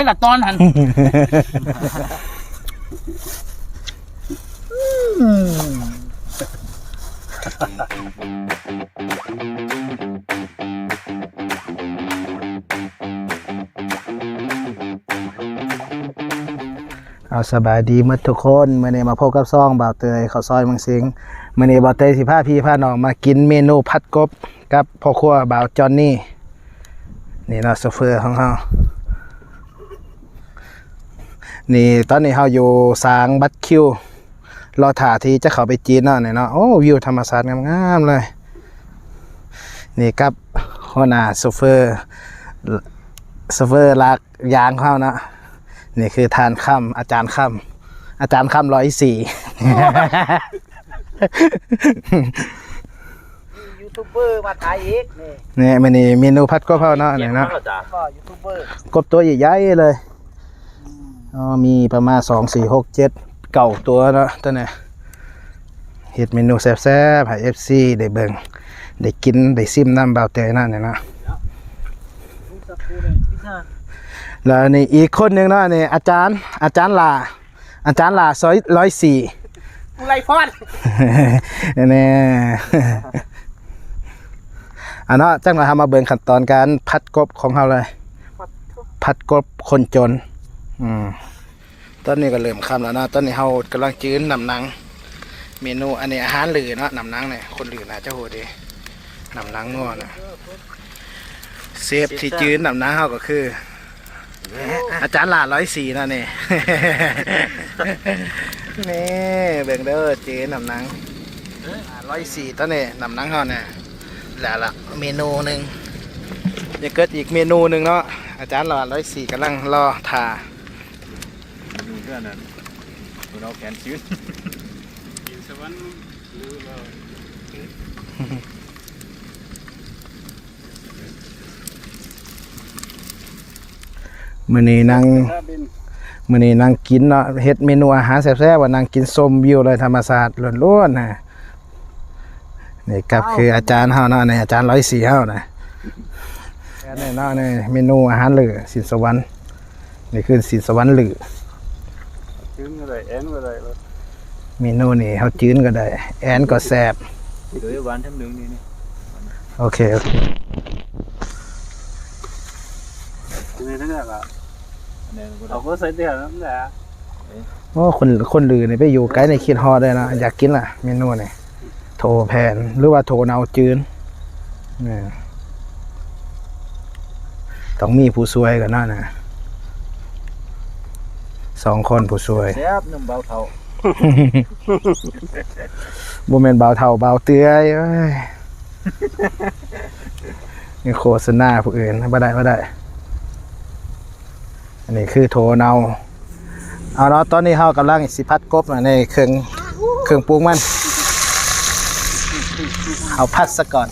นี่ละตอนหันเอาสบายดีหมดทุกคนเมื่อนี้มาพบกับซ่องบ่าวเตยข้าวซอยมังสิงเมื่อนี้บ่าวเตยสิพาพี่พาน้องมากินเมนูผัดกบกับพ่อครัวบ่าวจอนนี่นี่เนาะโซเฟอร์ของเฮา นี่ตอนนี้เฮาอยู่สางบัตรคิวรอถ่าที่จะเข้าไปจีนเนาะนี่เนาะโอ้วิวธรรมชาติงามๆเลย นี่กับหัวหน้าโซเฟอร์โซเฟอร์ลากยางเข้าเนาะนี่คือทานค่ำอาจารย์ค่ำอาจารย์ค่ำร้อยสี่ยูทูบเบอร์มาถ่ายอีกนี่นี่มันนี่เมนูผัดกะเพราเนาะนี่เนาะก็ยูทูบเบอร์กบตัวใหญ่ๆเลยอ๋อ มีประมาณสองสี่หกเจ็ดเก่าตัวเนาะตัวเนี้เฮ็ดเมนูแซ่บๆให้เอฟซีได้เบิ่งได้กินได้ซิมน้ำเบาเตยนั่นเนี่ยเนาะสักครู่เลยพี่ชาแล้วนี่อีกคนหนึ่งเนาะนี่อาจารย์ อาจารย์ลาอาจารย์ลาซอยร้อยสี่อุไรพอดแน่อันเนาะจังเราทำมาเบิ่งขั้นตอนการพัดกบของเราเลย พัดกบคนจน อืมตอนนี้ก็เริ่มค่ำแล้วนะตอนนี้เรากำลังจื้นนำนัง เมนูอันนี้อาหารหลือเนาะนำนังเนี่ยคนหลือน่าจะโหดีนำนังนัวนะเซฟที่จื้นนำนังเขาก็คือ อาจารย์หลาร้อยสี่นะนี่นี่เบ่งเด้อเจ๊นำนังร้อยสี่ตอนนี้นำนังเขาเนี่ยแหล้วละเมนูหนึ่งยังเกิดอีกเมนูหนึ่งเนาะอาจารย์หลาร้อยสี่กำลังรอทา พื่อนนั้นดูเราแขนชื้นมื้อนี้นั่งมื้อนี้นั่งกินเนาะเฮ็ดเมนูอาหารแซ่บๆว่านั่งกินส้มวิวเลยธรรมศาสตร์ล้วนๆนะนี่ครับคืออาจารย์เฮาเนาะนี่อาจารย์ร้อยสี่เฮานะนี่เนาะนี่เมนูอาหารเหลือสินสวรรค์นี่คือสินสวรรค์เหลือ ชื้นก็ได้แอนก็ได้แล้วเมนูนี่เฮาจื้นก็ได้ แอนก็แซ่บเดี๋ยวหวานทั้งหนึ่งนี่นี่โอเคโอเคนี่ทั้งนั้นอะเอาก็ใส่เดียวนั่นแหละโอ้คนคนลือนี่ไปอยู่ไกลในคิดฮอดได้นะอยากกินล่ะ เมนูนี่โทรแผนหรือว่าโทรเนาจื้นนี่ต้องมีผู้ช่วยกันเนาะนะ สองคนผู้ช่วยแซ่บน้ำเบาเท่าบ่แม่นเบาเท่าเบาเตื้อยเอ้ยนี่โฆษณาผู้อื่นบ่ได้บ่ได้ อันนี้คือโทเนาเอาเนาะตอนนี้เฮากำลังสิพัดกบน่ะในเครื่องเครื่องปรุงมันเอาพัดซะก่อน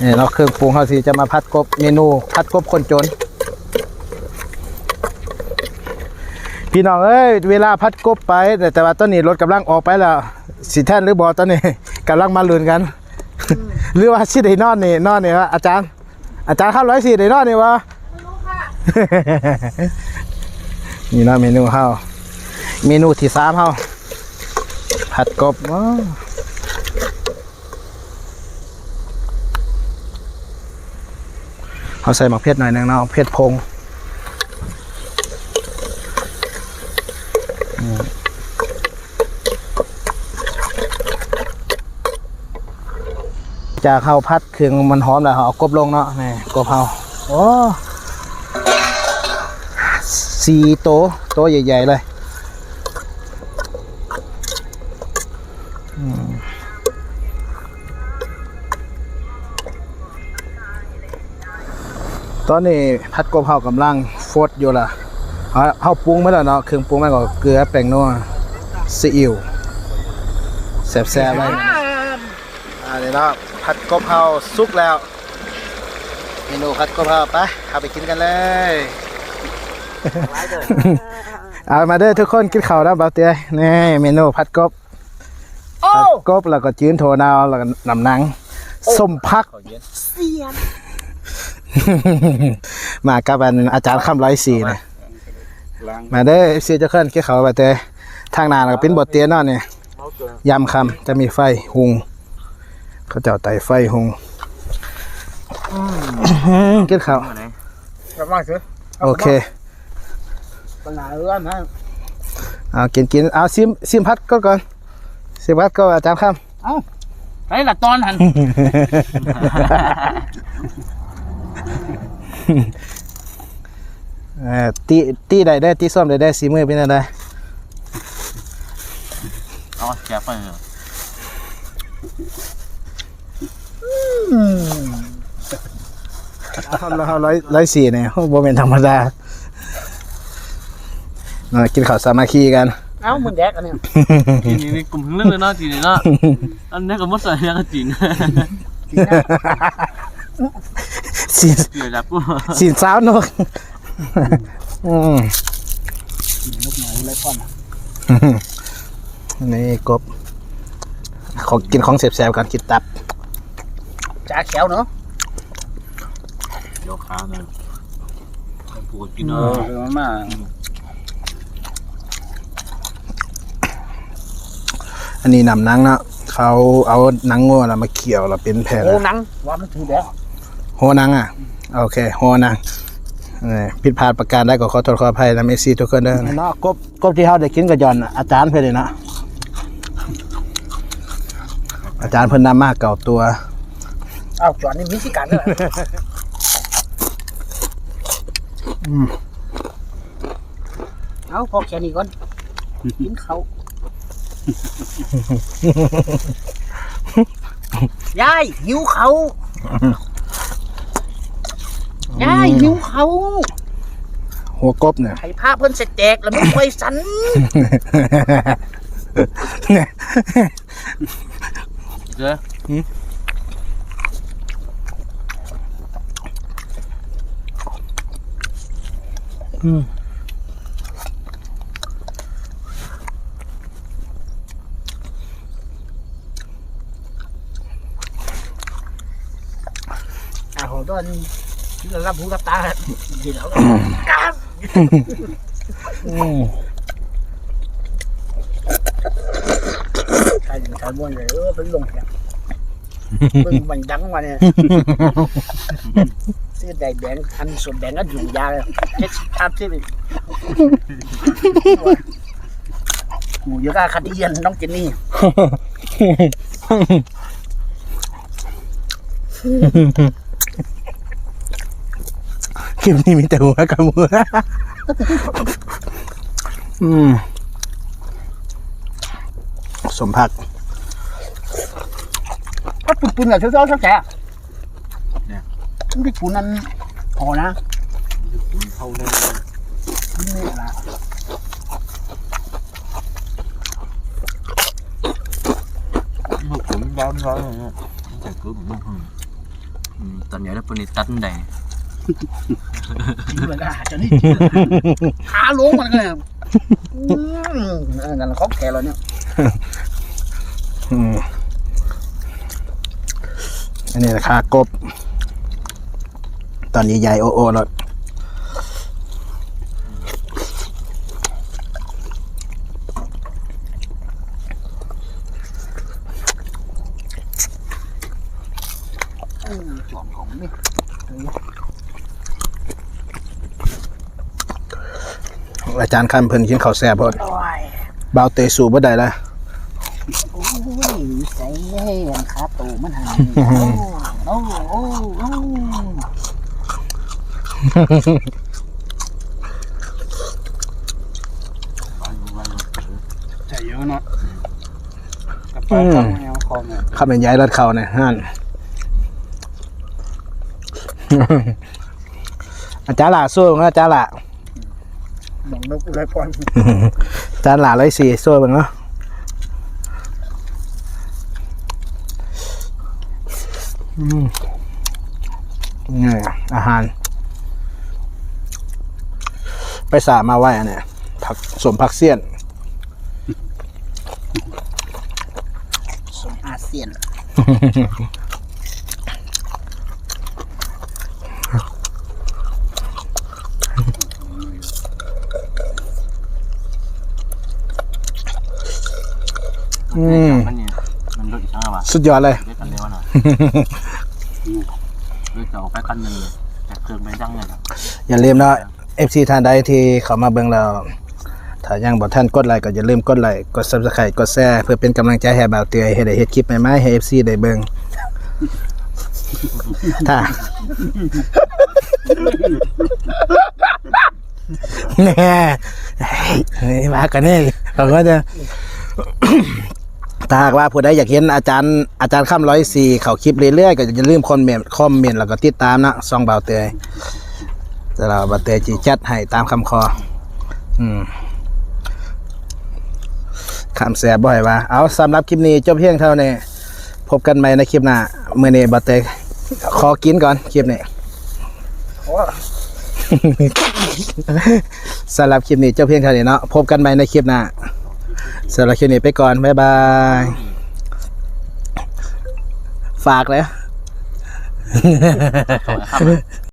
นี่เนาะเครื่องปรุงเฮาสิจะมาพัดกบเมนู พัดกบคนจน พี่น้องเอ้ยเวลาพัดกบไป แต่แต่ว่าตอนนี้รถกำลังออกไปแล้วสิแท่นหรือบอตอนนี้กำลังมาลุนกัน หรือว่าสิได้นอนนี่นอนนี่วะอาจารย์อาจารย์ข้าวร้อยสี่ได้นอนนี่วะนี่นาะเมนูเฮาวเมนูที่สามเฮาวผัดกบว้าเขาใส่หมักเพชรหน่อยนึงเนาะเพชรพง จากข้าพัดเครื่องมันหอมแล้วเอากบลงเนาะนี่กบเฮาโอ้สี่โตโตใหญ่ ๆ เลยตอนนี้พัดกบเฮากำลังฟดอยู่ล่ะเอาเฮาปรุงไว้แล้วเนาะเครื่องปรุงมันก็เกลือแป้งนัวซีอิ๊วแซ่บๆเลยนะอันนี้เนาะ ผัดกบเฮาสุกแล้ว เมนูผัดกบเฮาไปเข้าไปกินกันเลยเอามาเด้อทุกคนกินข้าวแล้วบ่าวเตี้ยนี่เมนูผัดกบโอ้ผัดกบแล้วก็จื้นโถนาวแล้วก็นำหนังส้มพักเขาเย็นเสียนมากับอันอาจารย์คำร้อยสี่นะล้างมาเด้อซีเจ้าเคลื่อนขี้เขาไปแต่ทางหนาเราเป็นบทเตียนเนอนเนี่ยเอาตัวยำคำจะมีไฟหุง เขาเจ้าไต่ไฟหุงกินข้าวกลับมาสิโอเคปัญหาเรื่องนะเอากินกินเอาซิมซิมพัดก็ก่อนซิมพัดก็อาจารย์คไอ้ละตอนหันำเอ่อตีตีใดได้ตีส้มใดได้สีมือเป็นอะไรเอาแกะไปเหรอ ทำแล้วร้อยร้อยสี่เนี่ยโบเป็นธรรมดาเอากินข้าวสามัคคีกันเอ้ามึงแดกอันเนี้ยทีนี้นี่กลุ่มเรื่องเลยเนาะทีนี้เนาะอันนี้ก็มดใส่ยังก็จริงสีนเดี๋ยวจับกูสีนสาวนกอืมลูกหน่อยไรป้อนนี่กบของกินของแสบๆกันกินตับ จ่าเขียวเนาะเดี๋ยวขาเลยผูกกินเอเนาะอคือมันมาอันนี้นำหนังเนาะเขาเอาหนังงัวน่ะมาเคี่ยวแล้วเป็นแผ่นโอ้หนังว่ามันถือแดกโหหนังอะ โอเคโหหนังนี่ผิดพลาดประการได้ก็ขอโทษขออภัยนะเมซี่ทุกคนเด้อเนาะกบกบที่เขาได้กินกับยอนอาจารย์เพิ่นเลยเนาะอาจารย์เพิ่นนำมาเก่าตัวเอ้าจอดนี่มีสิกันเลยเอาพอแค่นี้ก่อนกินเขายายหิวเขายายหิวเขา หัวกบเนี่ยไข่ผ้าเพิ่นเสร็จแจกแล้วไม่ค่อยสันเดี๋ ยวอ่าโหตอนที่เรารับหูรับตาดีแล้วค รับใครใครบ้วนเลยเออเป็นลงเนี่ยมึงมันดังมาเนี่ยซื้อแดงแดงอันส่วนแดงก็อยู่ยาเลยเจ็ดสิบทามสิบหมูเยอะก็คดีเย็นน้องเจนนี่คลิปนี้มีแต่หัวกับมืออืมสมพักดิ์ก็ปุ่นปุ่นอะเช้าเช้าเช้าแฉะเนี่ย ไม่ปุ่นนั้นพอนะเข้าในนี่ละผูกผมร้อนร้อนเลยแต่กูมึงตอนนี้ได้ปุ่นตัดได้ดูเลยก็หาจนนี่ขาลงมันเลยอืมอันนั้นเขาแก่แล้วเนี่ยอืมอันนี้ราคากบ ตอนนี้ใหญ่โอโอแล้วอืมจอมของนี่อาจารย์คันเพิ่นกินข้าวแซ่บเพิ่นโอ้ยบ่าวเตะสู่บ่ได้ละโอ้ยใส่ให้อันขาโตมันหันโอ้โอ้โอ้ ใช่เยอะเนาะกระเป๋าเข้าแนวคอเนี่ยข้าเป็นย้ายรัดเขาเนี่ยนั่นอาจารย์หล่าสู้นะอาจารย์หล่าหนองนกไรพรอาจารย์หล่าร้อยสี่สู้บ้างเนาะอืมนี่อาหาร ไปสามาไว้อันเนี้ยผักสมผักเสียน สมอาเซียนอืมสุดยอดเลย เรีกันเร็วน่อยเรีกจะไปคันหนึ่งแต่เครื่ไปดั้งเลยครับอย่าลืมนะ FC ท่านใดที่เข้ามาเบิ่งแล้วถ้ายังบ่ท่านกดไลค์ก็อย่าลืมกดไลค์กด Subscribe กดแชร์เพื่อเป็นกำลังใจให้บ่าวเตือให้ได้เฮ็ดคลิปใหม่ๆให้ FC ได้เบิ่งถ้าแน่ยมากันนี่เราก็จะถ้าหากว่าผู้ใดอยากเห็นอาจารย์อาจารย์ข้ามร้อยสี่เขาคลิปเรื่อยๆก็อย่าลืมคอมเมนต์คอมเมนต์แล้วก็ติดตามนะซองเบาเตย จะเราเบาเตยจีจัดให้ตามคำคอ อืมคำแสบบ่อยว่า เอาสำหรับคลิปนี้จบเพียงเท่านี้ พบกันใหม่ในคลิปหน้าเมื่อนี้เบาเตยขอกินก่อนคลิปนี้สำหรับคลิปนี้จบเพียงเท่านี้เนาะ พบกันใหม่ในคลิปหน้าสำหรับคลิปนี้ไปก่อน บ๊ายบาย ฝากเลย